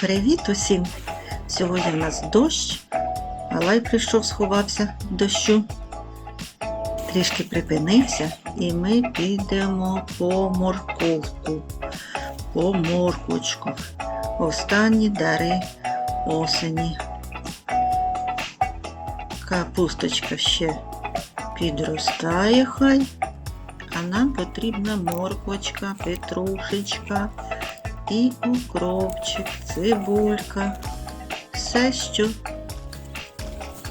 Привіт усім! Сьогодні в нас дощ, Алай прийшов, сховався дощу. Трішки припинився, і ми підемо по морковку, по морквочку. Останні дари осені. Капусточка ще підростає хай, а нам потрібна морквочка, петрушечка і укропчик, цибулька. Все, що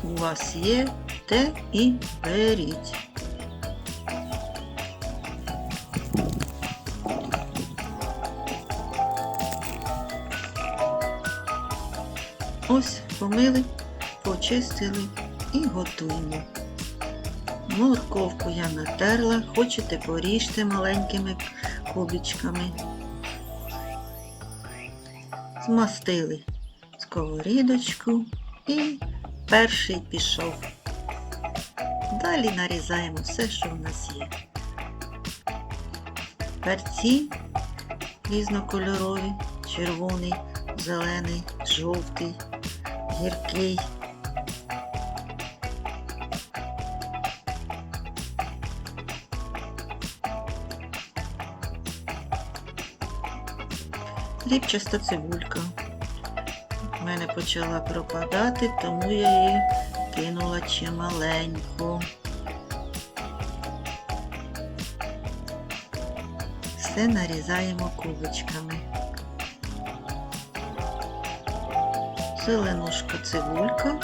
у вас є, те і беріть. Ось помили, почистили і готуємо. Морковку я натерла, хочете поріжте маленькими кубичками змастили сковорідочку і перший пішов. Далі нарізаємо все, що в нас є. Перці різнокольорові, червоний, зелений, жовтий, гіркий. Ріпчаста цибулька. У мене почала пропадати, тому я її кинула чималеньку. Все нарізаємо кубочками. Зеленушка цибулька.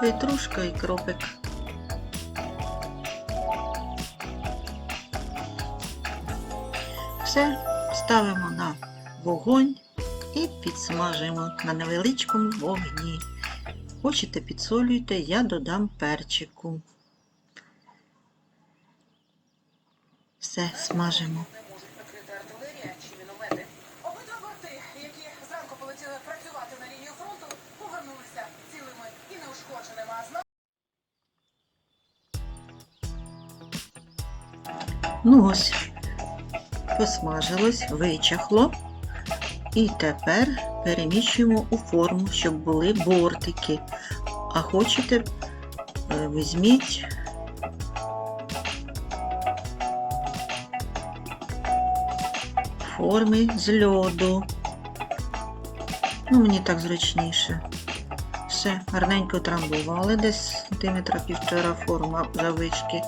Петрушка і кропик. Все ставимо на вогонь і підсмажимо на невеличкому вогні. Хочете підсолюйте, я додам перчику. Все смажимо. Ну ось, посмажилось, вичахло. І тепер переміщуємо у форму, щоб були бортики. А хочете, е, візьміть форми з льоду. Ну, мені так зручніше. Все, гарненько трамбували, десь сантиметра півтора форма завишки.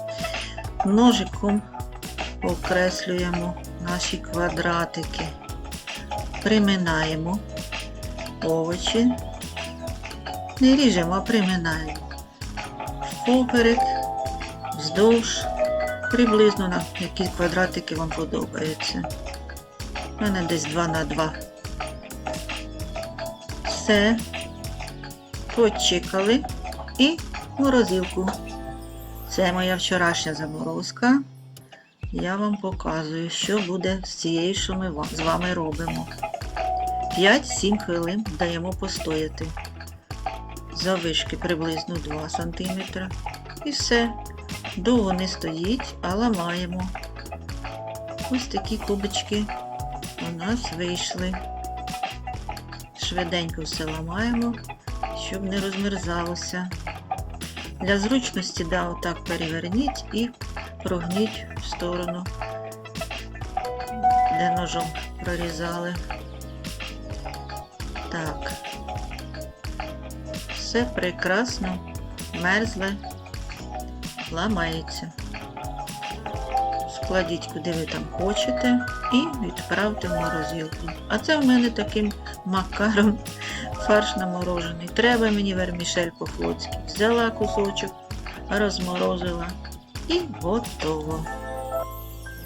Ножиком окреслюємо наші квадратики, приминаємо овочі, не ріжемо, а приминаємо поперек, вздовж, приблизно на які квадратики вам подобаються. У мене десь 2 на 2. Все, почекали і морозилку. Це моя вчорашня заморозка. Я вам показую, що буде з цією, що ми з вами робимо. 5-7 хвилин даємо постояти. Завишки приблизно 2 см. І все. Довго не стоїть, а ламаємо. Ось такі кубочки у нас вийшли. Швиденько все ламаємо, щоб не розмерзалося. Для зручності, да, отак переверніть і прогніть в сторону, де ножом прорізали. Так. Все прекрасно, мерзле, ламається. Складіть, куди ви там хочете, і відправте в морозилку. А це в мене таким макаром фарш наморожений. Треба мені вермішель по-флотськи. Взяла кусочок, розморозила і готово.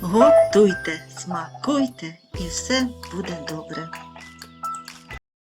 Готуйте, смакуйте і все буде добре.